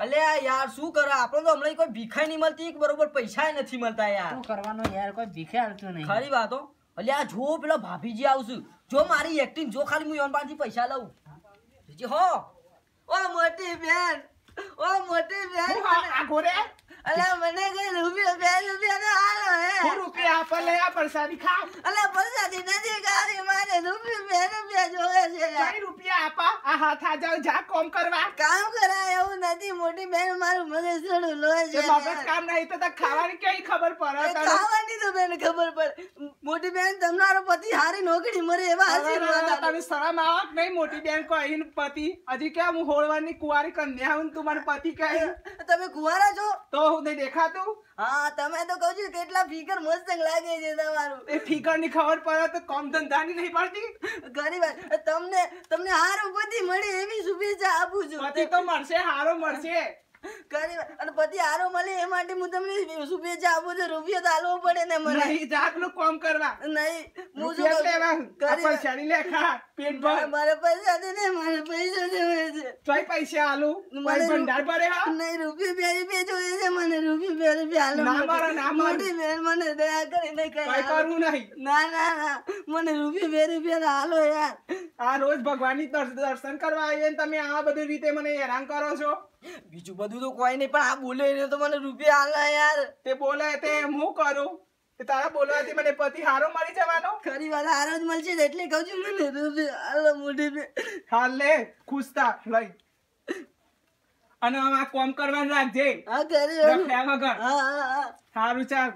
અલ્યા યાર શું કરે? આપણે તો હમણાં કોઈ ભીખાઈ નહીં મળતી બરોબર પૈસા નથી મળતા યાર. શું કરવાનું યાર? કોઈ ભીખે આવતું નહીં. ખરી વાતો. અલ્યા જો પેલો ભાભીજી આવશું. જો મારી એક્ટિંગ જો ખાલી હું યોન પાસેથી પૈસા લઉં. જી હો. ઓ મોટી બેન. ઓ મોટી બેન. આ- આ અલ્યા મને કઈ રૂપિયા બે રૂપિયા ના હાલો હે. રૂપિયા આપે લે આ પરસાદી ખા. અલ્યા પરસાદી નથી ગાડી મારે રૂપિયા બે રૂપિયા જોવે. રૂપિયા આપા. આ હાથ આ જાવ જા કોમ કરવા. કામ કરાય એવું નથી મોટી બેન મારું મગજ થોડું તે છે મગજ કામ નહીં તો ખાવાની કઈ ખબર પડે ખાવાની તો બેન ખબર પડે. મોટી બેન તમારો પતિ હારી નોકરી મરે એવા આશીર્વાદ. તને શરમ આવક નહીં મોટી બેન કોઈ પતિ. હજી કે હું હોળવાની કુંવારી કન્યા હું તું મારો પતિ કહે. તમે કુંવારા છો? તો હું નહીં દેખાતું? હા તમે તો કહો છો કેટલા ફિકર મસ્ત લાગે છે તમારું. એ ફિકરની ખબર પડે તો કોમ ધંધાની નહીં પડતી? વાર તમને તમને હારો પતિ મળે એવી શુભેચ્છા આપું છું. પતિ તો મળશે હારો મળશે. ઘણી અને પતિ હારો મળે એ માટે હું તમને શુભેચ્છા આપું છું. રૂપિયો તો આલવો પડે ને મને. નહીં જાતનું કોમ કરવા. નહીં હું પેટ ભર. મારે પૈસા દે ને મારે પૈસા તોય પૈસા આલું. મને ભંડાર ભરે હા? નહીં રૂપિયા બે બે રૂપિયા હાલો ના મારા ના મારો. મોટી મને દયા કરીને કઈ કઈ કરું નહીં. ના ના ના. મને રૂપી બે રૂપિયા હાલો યાર. આ રોજ ભગવાનની દર્શન કરવા આવીએ તમે આ બધી રીતે મને હેરાન કરો છો. બીજું બધું તો કોઈ નહીં પણ આ બોલે તો મને રૂપિયા હાલો યાર. તે બોલે તે હું કરું? તારા બોલવાથી મને પતિ હારો મળી જવાનો? ખરી વાત હારો જ મળશે એટલે કહું છું મને રૂપિયા હાલો મોટી હાલ લે ખુશ થા લઈ. અને આમાં આ કોમ કરવાનું રાખજે. હા ખરી રખ્યા વગર. હા હા હા. સારું ચાલ.